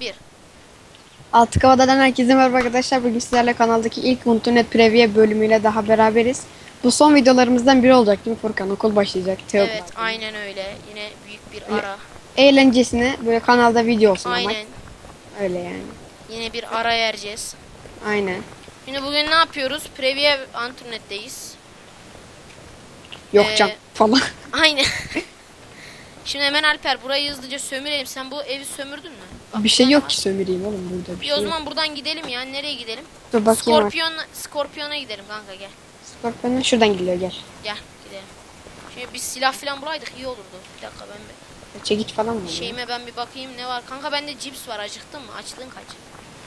1. Altı Kavada'dan herkese merhaba arkadaşlar. Bugün sizlerle kanaldaki ilk Internet Preview bölümüyle daha beraberiz. Bu son videolarımızdan biri olacak değil mi Furkan? Okul başlayacak. Teok Evet aynen öyle. Yine büyük bir ara. Eğlencesine böyle kanalda video olsun ama Aynen. öyle yani. Yine bir ara vereceğiz. Aynen. Şimdi bugün ne yapıyoruz? Preview Anturnet'teyiz. Yok Ee, can falan. Aynen. Şimdi hemen Alper burayı hızlıca sömürelim. Sen bu evi sömürdün mü? Bir şey yok ki sömüreyim oğlum burada bir Bir şey o yok. zaman buradan gidelim ya. Nereye gidelim? Dur bakayım. bak. Skorpiyon, Skorpiyon'a gidelim kanka gel. Skorpion'un şuradan geliyor gel. Gel gidelim. Şimdi bir silah falan bulaydık iyi olurdu. Bir dakika ben bir Çekiç falan mı? şeyime ben bir bakayım ne var. Kanka bende cips var acıktın mı? Açlığın kaç?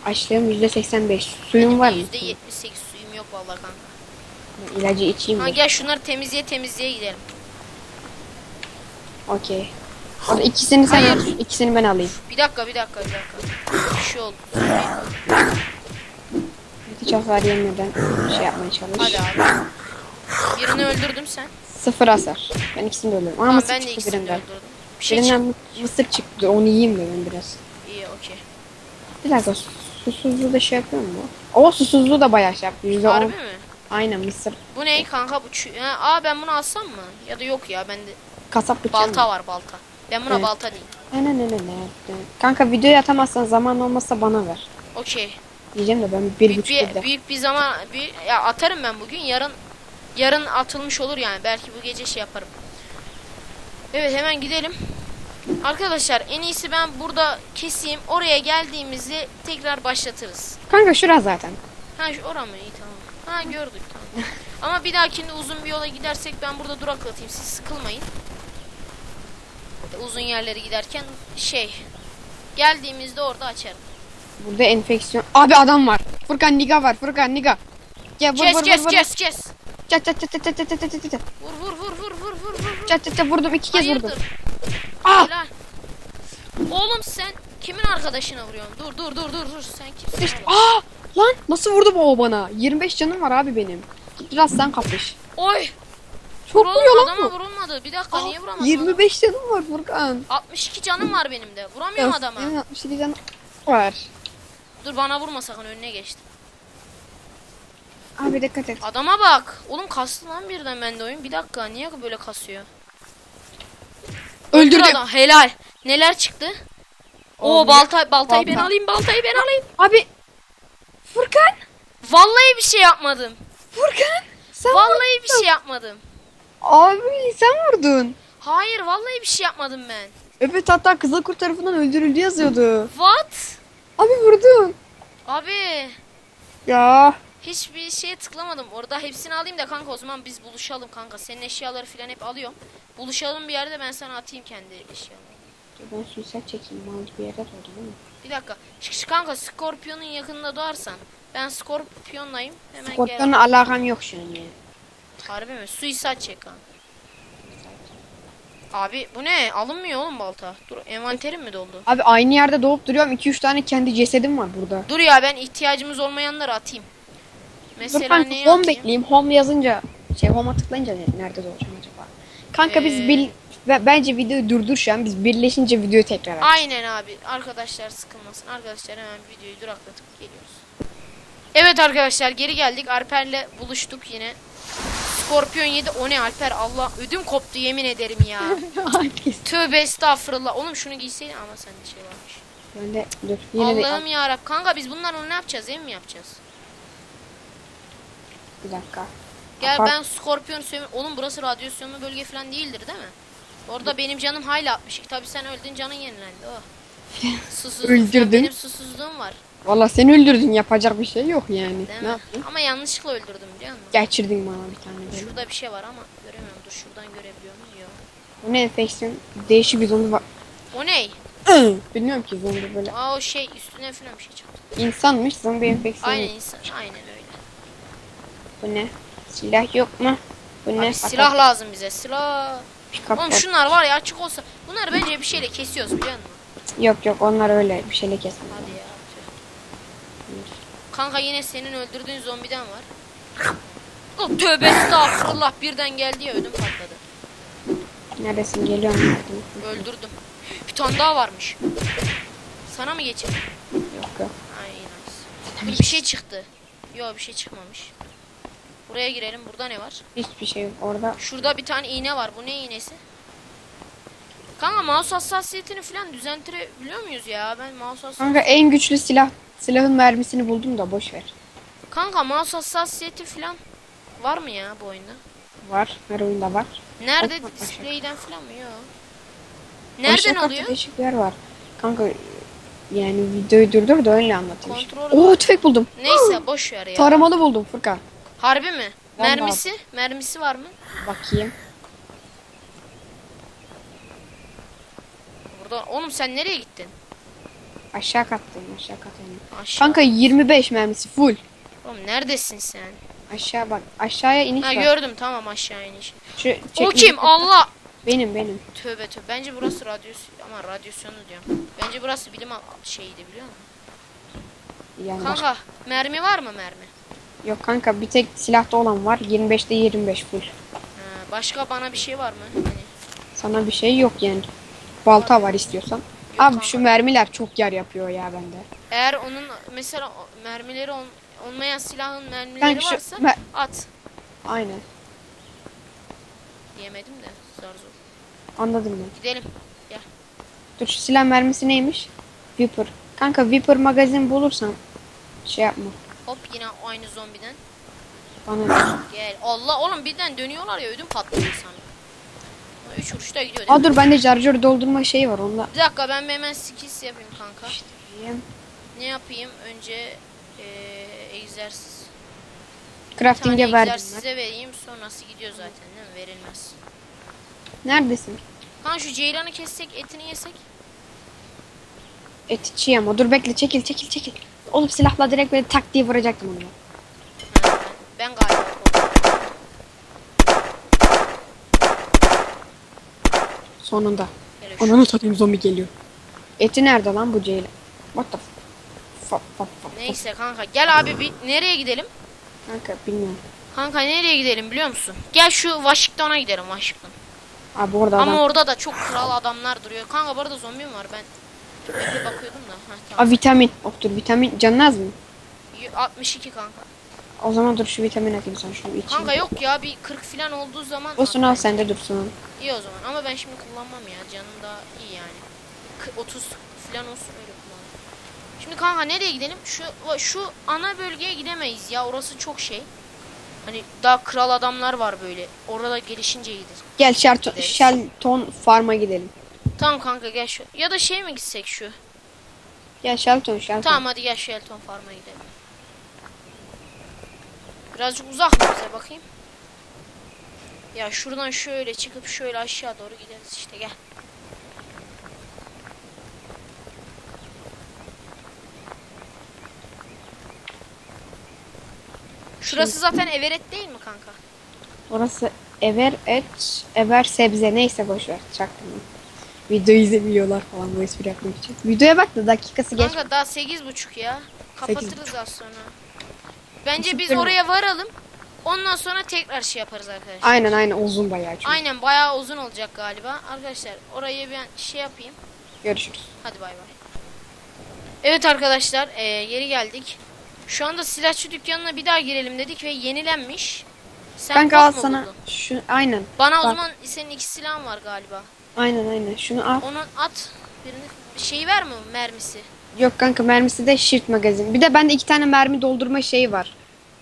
Açlığım %85. Suyun var mı? %78 suyum yok vallahi kanka. İlacı içeyim Ha de. gel şunları temizliğe temizliğe gidelim. Okey. Orada ikisini sen Hayır. al, ikisini ben alayım. Bir dakika bir dakika bir dakika. Bir şey oldu. Hiç hasar yemeden şey yapmaya çalış. Hadi abi. Birini öldürdüm sen. Sıfır hasar. Ben ikisini de öldürdüm. Ama Tamam mısır ben de çıktı ikisini de birinden. öldürdüm. Bir şey çıktı. Birinden mısır çıktı. Onu yiyeyim de ben biraz. İyi okey. Bir dakika susuzluğu da şey yapıyor mu? O susuzluğu da bayağı şey yapıyor. Yüzde Harbi on. mi? Aynen mısır. Bu ne kanka bu çü- ha, Aa ben bunu alsam mı? Ya da yok ya bende Kasap bıçağı balta mı? var balta. Ben buna Evet. balta diyeyim. Aynen aynen aynen. Kanka videoyu atamazsan zaman olmazsa bana ver. Okey. Diyeceğim de ben bir Büyük buçuk bir, yılda. büyük bir zaman bir, ya atarım ben bugün yarın yarın atılmış olur yani belki bu gece şey yaparım. Evet hemen gidelim. Arkadaşlar en iyisi ben burada keseyim. Oraya geldiğimizde tekrar başlatırız. Kanka şura zaten. Ha şu ora mı? İyi tamam. Ha gördük tamam. Ama bir dahakinde uzun bir yola gidersek ben burada duraklatayım. Siz sıkılmayın uzun yerlere giderken şey geldiğimizde orada açarım. Burada enfeksiyon. Abi adam var. Furkan Niga var. Furkan Niga. Ya vur kes, vur kes, vur. Kes kes kes. Çat çat çat çat çat çat çat çat. Vur vur vur vur vur vur vur. Çat çat çat vurdum iki kez Hayırdır? vurdum. Ah! Helal. Oğlum sen kimin arkadaşına vuruyorsun? Dur dur dur dur dur sen kimsin? İşte, aa! Ah! Lan nasıl vurdu bu o bana? 25 canım var abi benim. Git biraz sen kapış. Oy! Çok vuruyor lan adama bu. vurulmadı. Bir dakika Aa, niye vuramadım? 25 canım var Furkan. 62 canım var benim de. Vuramıyorum adama. Senin 67 canım var. Dur bana vurma sakın önüne geçtim. Abi dikkat et. Adama bak. Oğlum kastı lan birden bende oyun. Bir dakika niye böyle kasıyor? Öldürdüm. Dur adam helal. Neler çıktı? Oo balta baltayı ben balta. alayım. Baltayı ben alayım. Abi Furkan. Vallahi bir şey yapmadım. Furkan. Sen Vallahi bir şey yapmadım. Abi sen vurdun. Hayır vallahi bir şey yapmadım ben. Evet hatta Kızılkurt tarafından öldürüldü yazıyordu. What? Abi vurdun. Abi Ya. hiçbir şeye tıklamadım. Orada hepsini alayım da kanka o zaman biz buluşalım kanka. Senin eşyaları falan hep alıyorum. Buluşalım bir yerde ben sana atayım kendi eşyalarını. Ben suicide çekeyim. Mantık bir yerde oldu değil mi? Bir dakika. Şık şık kanka Skorpion'un yakınında doğarsan. Ben Skorpion'layım. Hemen gel. alakam yok şu an yani. Harbi mi? Suicide çek kanka. Abi bu ne? Alınmıyor oğlum balta. Dur envanterim mi doldu? Abi aynı yerde doğup duruyorum. 2-3 tane kendi cesedim var burada. Dur ya ben ihtiyacımız olmayanları atayım. Dur Mesela kanka neyi home atayım? bekleyeyim. Home yazınca şey home'a tıklayınca ne- nerede doğacağım acaba? Kanka biz Ee, bil ve bence videoyu durdur şu an. Biz birleşince videoyu tekrar aç. Aynen abi. Arkadaşlar sıkılmasın. Arkadaşlar hemen videoyu duraklatıp geliyoruz. Evet arkadaşlar geri geldik. Alper'le buluştuk yine. Skorpion 7. O ne Alper? Allah ödüm koptu yemin ederim ya. Tövbe estağfurullah. Oğlum şunu giyseydin ama sende şey varmış. Ben de dur yine Allah'ım ya Kanka biz bunlarla ne yapacağız? Ev mi yapacağız? bir dakika. Gel Apart- ben Skorpion sömür... Oğlum burası radyasyonlu bölge falan değildir değil mi? Orada benim canım hayli 62. Tabi sen öldün canın yenilendi. Oh. Öldürdün. Benim susuzluğum var. Valla seni öldürdün yapacak bir şey yok yani. Değil ne mi? yaptın? Ama yanlışlıkla öldürdüm biliyor musun? Geçirdin bana bir tane böyle. Şurada bir şey var ama göremiyorum. Dur şuradan görebiliyor muyum? Yok. Bu ne enfeksiyon? Değişik bir zombi var. O ne? Bilmiyorum ki zombi böyle. Aa o şey üstüne falan bir şey çıktı. İnsanmış zombi enfeksiyonu. Aynen insan. Aynen öyle. Bu ne? Silah yok mu? Bu ne? Abi silah lazım bize. Silah. Pick-up Oğlum var. şunlar var ya açık olsa. Bunları bence bir şeyle kesiyoruz biliyor musun? Yok yok onlar öyle bir şeyle kesmiyor. Hadi ya. Kanka yine senin öldürdüğün zombiden var. Oh, tövbe estağfurullah birden geldi ya ödüm patladı. Neredesin? Geliyorum. Öldürdüm. Bir tane daha varmış. Sana mı geçeyim? Yok yok. Ay nice. Bir şey çıktı. Yok bir şey çıkmamış. Buraya girelim. Burada ne var? Hiçbir şey yok. Orada Şurada bir tane iğne var. Bu ne iğnesi? Kanka mouse hassasiyetini falan düzeltirebiliyor muyuz ya? Ben mouse hassasiyeti... kanka en güçlü silah silahın mermisini buldum da boş ver. Kanka mouse hassasiyeti falan var mı ya bu oyunda? Var. Her oyunda var. Nerede aşağı. display'den falan mı? Yok. Nereden katta alıyor? Değişik bir yer var. Kanka yani videoyu durdur da öyle anlatayım. Kontrol Oo tüfek buldum. Neyse boş ver ya. Taramalı buldum Furkan. Harbi mi? Mermisi? Mermisi var mı? Bakayım. Oğlum sen nereye gittin? Aşağı kattayım aşağı kattayım. Aşağı. Kanka 25 mermisi full. Oğlum neredesin sen? Aşağı bak. Aşağıya iniş Ha var. gördüm tamam aşağı iniş. Şu O kim? Allah! Benim benim. Tövbe tövbe. Bence burası radyasyon ama radyasyonu diyorum. Bence burası bilim şeyiydi biliyor musun? Yani başka- Kanka mermi var mı mermi? Yok kanka bir tek silahta olan var. 25'te 25 full. Ha, başka bana bir şey var mı? Hani Sana bir şey yok yani. Balta var istiyorsan. Abi şu mermiler çok yer yapıyor ya bende. Eğer onun mesela mermileri ol- olmayan silahın mermileri Kanka şu varsa mer- at. Aynen. Diyemedim de zar zor. Anladım ben. Gidelim. Dur şu silah mermisi neymiş? Viper. Kanka Viper magazin bulursan şey yapma. Hop yine aynı zombiden. Bana Gel. Allah oğlum birden dönüyorlar ya ödüm patlıyor insanın. 3 vuruşta gidiyor değil Aa mi? dur bende charger doldurma şeyi var onda. Bir dakika ben hemen skills yapayım kanka. İşte. Ne yapayım? Önce eee egzersiz. Crafting'e verdim ben. egzersize vereyim sonrası gidiyor zaten değil mi? Verilmez. Neredesin? Kanka şu ceylanı kessek etini yesek. Etçi ama dur bekle çekil çekil çekil. Oğlum silahla direkt böyle tak diye vuracaktım onu. Ben galiba. Sonunda. Şu- Ananı satayım zombi geliyor. Eti nerede lan bu ceylan? What the f- Fap, fap, fap. Neyse kanka gel abi bir nereye gidelim? Kanka bilmiyorum. Kanka nereye gidelim biliyor musun? Gel şu Washington'a gidelim Washington. Abi orada Ama adam. orada da çok kral adamlar duruyor. Kanka bu arada zombi mi var? Ben bir bakıyordum da. Heh, tamam. Aa vitamin. Oh dur vitamin canın az mı? Y- 62 kanka. O zaman dur şu vitamin atayım sana şunu içeyim. Kanka yok ya bir 40 falan olduğu zaman. Olsun al sende dursun. İyi o zaman ama ben şimdi kullanmam ya. Canım da iyi yani. K- 30 falan olsun öyle kullanırım. Şimdi kanka nereye gidelim? Şu şu ana bölgeye gidemeyiz ya. Orası çok şey. Hani daha kral adamlar var böyle. Orada gelişince iyidir. Gel Shelton. Shelton Farm'a gidelim. Tamam kanka gel şu. Ya da şey mi gitsek şu? Gel Shelton Shelton. Tamam hadi gel şu Elton Farm'a gidelim. Birazcık uzak mı bize bakayım? Ya şuradan şöyle çıkıp şöyle aşağı doğru gideriz işte gel. Şurası zaten Everett değil mi kanka? Orası Ever et, Ever sebze neyse boş ver. Çaktırma. Video izlemiyorlar falan bu espri yapmak için. Videoya bak da dakikası geç. Kanka daha sekiz buçuk ya. Kapatırız az sonra. Bence biz oraya varalım. Ondan sonra tekrar şey yaparız arkadaşlar. Aynen aynen uzun bayağı çünkü. Aynen bayağı uzun olacak galiba. Arkadaşlar orayı ben şey yapayım. Görüşürüz. Hadi bay bay. Evet arkadaşlar eee, geri geldik. Şu anda silahçı dükkanına bir daha girelim dedik ve yenilenmiş. Sen Kanka al sana buldun? şu aynen. Bana o Bak. zaman senin iki silahın var galiba. Aynen aynen. Şunu al. Onun at. Birini şey ver mi mermisi? Yok kanka mermisi de shift magazin. Bir de bende iki tane mermi doldurma şeyi var.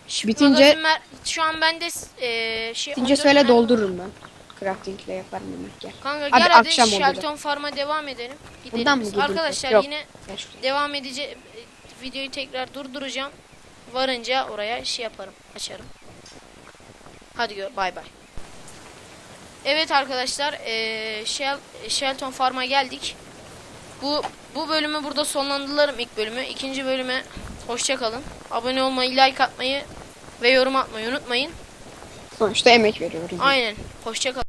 Bitince- magazin mer- şu an bende eee şey Bitince 14 söyle mermi doldururum ben. Craftingle yaparım demek gel. Kanka Hadi gel hadi akşam olacak. Shelton Farm'a devam edelim. Gidelim Buradan mı biz. gidiyoruz? Arkadaşlar Yok. yine Gel şuraya. devam edeceğim. Videoyu tekrar durduracağım. Varınca oraya şey yaparım. Açarım. Hadi gör. Bay bay. Evet arkadaşlar. eee Shel Shelton Farm'a geldik. Bu bu bölümü burada sonlandırırım ilk bölümü. İkinci bölüme hoşça kalın. Abone olmayı, like atmayı ve yorum atmayı unutmayın. Sonuçta emek veriyoruz. Aynen. Hoşça kalın.